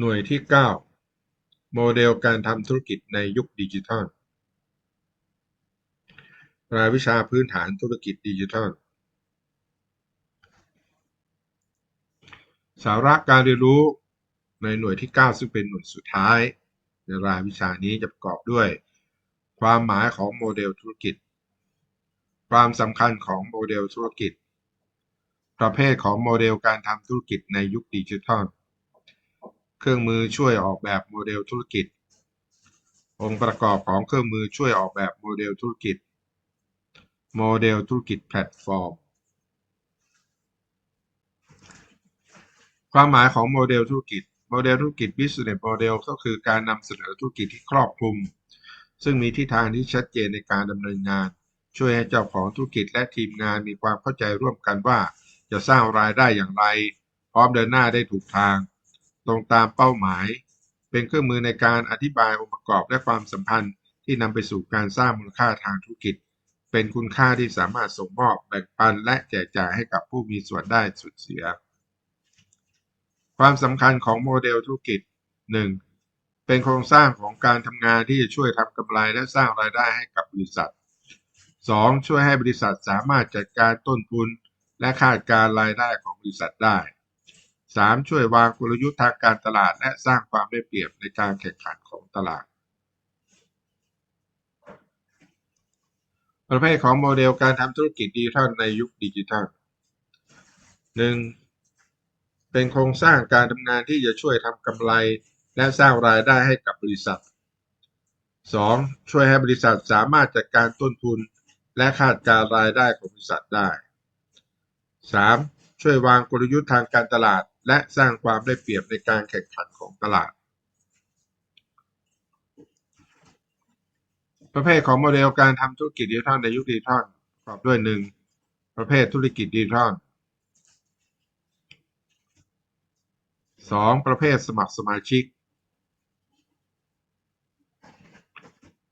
หน่วยที่9โมเดลการทำธุรกิจในยุคดิจิทัล รายวิชาพื้นฐานธุรกิจดิจิทัล สาระการเรียนรู้ในหน่วยที่ 9 ซึ่งเป็นหน่วยสุดท้าย ในรายวิชานี้จะประกอบด้วย ความหมายของโมเดลธุรกิจ ความสำคัญของโมเดลธุรกิจ ประเภทของโมเดลการทำธุรกิจในยุคดิจิทัล เครื่องมือช่วยออกแบบโมเดลธุรกิจ องค์ประกอบของเครื่องมือช่วยออกแบบโมเดลธุรกิจ โมเดลธุรกิจแพลตฟอร์ม ความหมายของโมเดลธุรกิจ โมเดลธุรกิจ business model ก็คือการนำเสนอธุรกิจที่ครอบคลุม ซึ่งมีทิศทางที่ชัดเจนในการดำเนินงาน ช่วยให้เจ้าของธุรกิจและทีมงานมีความเข้าใจร่วมกันว่า จะสร้างรายได้อย่างไร พร้อมเดินหน้าได้ถูกทาง ตรงตามเป้าหมาย เป็นเครื่องมือในการอธิบายองค์ประกอบและความสัมพันธ์ที่นำไปสู่การสร้างมูลค่าทางธุรกิจ เป็นคุณค่าที่สามารถส่งมอบแบ่งปันและแจกจ่ายให้กับผู้มีส่วนได้ส่วนเสีย ความสำคัญของโมเดลธุรกิจ 1. เป็นโครงสร้างของการทำงานที่จะช่วยทำกำไรและสร้างรายได้ให้กับบริษัท 2. ช่วยให้บริษัทสามารถจัดการต้นทุน และคาดการรายได้ของบริษัทได้ 3. ช่วยวางกลยุทธ์ทางการตลาด และสร้างความได้เปรียบในการแข่งขันของตลาด ประเภทของโมเดลการทำธุรกิจดิจิทัลในยุคดิจิทัล 1. เป็นโครงสร้างการทำงานที่จะช่วยทำกำไร และสร้างรายได้ให้กับบริษัท 2. ช่วยให้บริษัทสามารถจัดการต้นทุน และคาดการรายได้ของบริษัทได้ 3. ช่วยวางกลยุทธ์ทางการตลาด และสร้างความได้เปรียบในการแข่งขันของตลาด ประเภทของโมเดลการทำธุรกิจดิจิทัลในยุคดิจิทัลประกอบด้วย 1. ประเภทธุรกิจดิจิทัล 2. ประเภทสมัครสมาชิก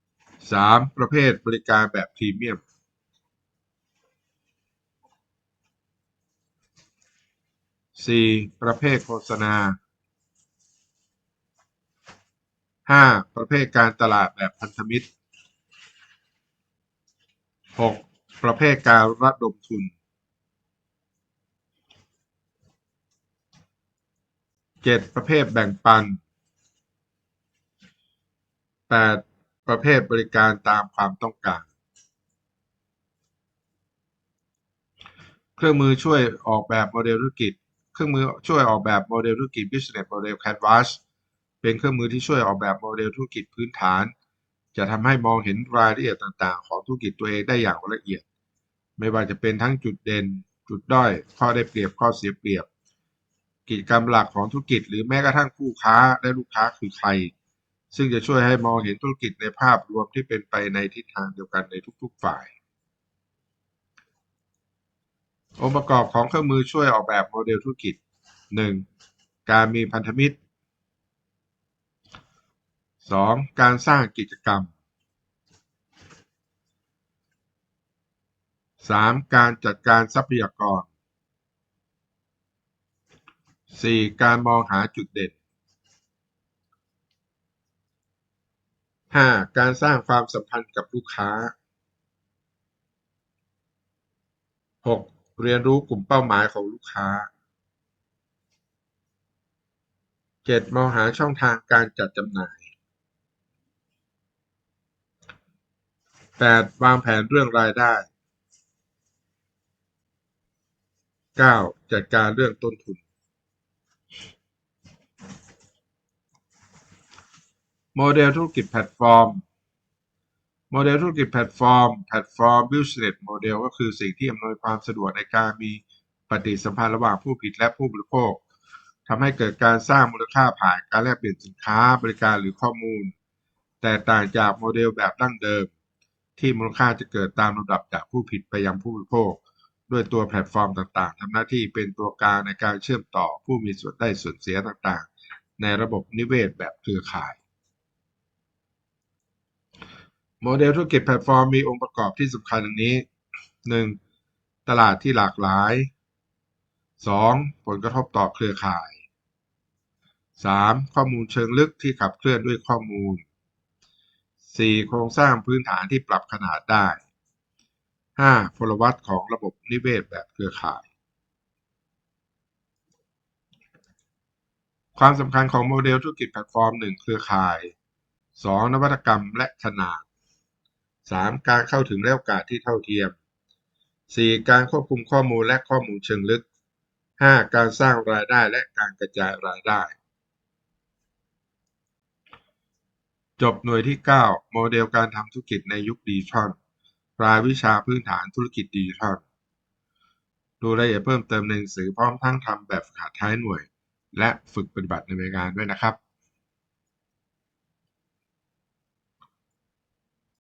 3. ประเภทบริการแบบพรีเมียม 4. ประเภทโฆษณา 5. ประเภทการตลาดแบบพันธมิตร 6. ประเภทการระดมทุน 7. ประเภทแบ่งปัน 8. ประเภทบริการตามความต้องการ เครื่องมือช่วยออกแบบโมเดลธุรกิจ เครื่องมือช่วยออกแบบโมเดลธุรกิจ Business Model Canvas เป็นเครื่องมือที่ช่วยออกแบบโมเดลธุรกิจพื้นฐาน จะทำให้มองเห็นรายละเอียดต่างๆ ของธุรกิจตัวเองได้อย่างละเอียด ไม่ว่าจะเป็นทั้งจุดเด่น จุดด้อย ข้อได้เปรียบ ข้อเสียเปรียบ กิจกรรมหลักของธุรกิจ หรือแม้กระทั่งคู่ค้าและลูกค้าคือใคร ซึ่งจะช่วยให้มองเห็นธุรกิจในภาพรวมที่เป็นไปในทิศทางเดียวกันในทุกๆฝ่าย องค์ประกอบของเครื่องมือช่วยออกแบบโมเดลธุรกิจ 1. การมีพันธมิตร 2. การสร้างกิจกรรม 3. การจัดการทรัพยากร 4. การมองหาจุดเด่น 5. การสร้างความสัมพันธ์กับลูกค้า 6. เรียนรู้กลุ่มเป้าหมายของลูกค้า 7. มองหาช่องทางการจัดจำหน่าย 8. วางแผนเรื่องรายได้ 9. จัดการเรื่องต้นทุน โมเดลธุรกิจแพลตฟอร์ม โมเดลธุรกิจแพลตฟอร์มแพลตฟอร์ม business model ก็คือสิ่งที่อำนวยความสะดวกในการมีปฏิสัมพันธ์ระหว่างผู้ผลิตและผู้บริโภคทำให้เกิดการสร้างมูลค่าผ่านการแลกเปลี่ยนสินค้าบริการหรือข้อมูล แตกต่างจากโมเดลแบบดั้งเดิม ที่มูลค่าจะเกิดตามลำดับจากผู้ผลิตไปยังผู้บริโภค ด้วยตัวแพลตฟอร์มต่างๆทำหน้าที่เป็นตัวกลางในการเชื่อมต่อผู้มีส่วนได้ส่วนเสียต่างๆ ในระบบนิเวศแบบเครือข่าย โมเดลธุรกิจแพลตฟอร์มมีองค์ประกอบที่สำคัญดังนี้ 1. ตลาดที่หลากหลาย 2. ผลกระทบต่อเครือข่าย 3. ข้อมูลเชิงลึกที่ขับเคลื่อนด้วยข้อมูล 4. โครงสร้างพื้นฐานที่ปรับขนาดได้ 5. พลวัตของระบบนิเวศแบบเครือข่าย ความสำคัญของโมเดลธุรกิจแพลตฟอร์ม 1 เครือข่าย 2. นวัตกรรมและขนาด 3. การเข้าถึงและโอกาสที่เท่าเทียม 4. การควบคุมข้อมูลและข้อมูลเชิงลึก 5. การสร้างรายได้และการกระจายรายได้ จบหน่วยที่ 9 โมเดลการทำธุรกิจในยุคดิจิทัลรายวิชาพื้นฐานธุรกิจดิจิทัลดูรายละเอียดเพิ่มเติมในหนังสือพร้อมทั้งทำแบบฝึกหัดท้ายหน่วย และฝึกปฏิบัติในงานด้วยนะครับ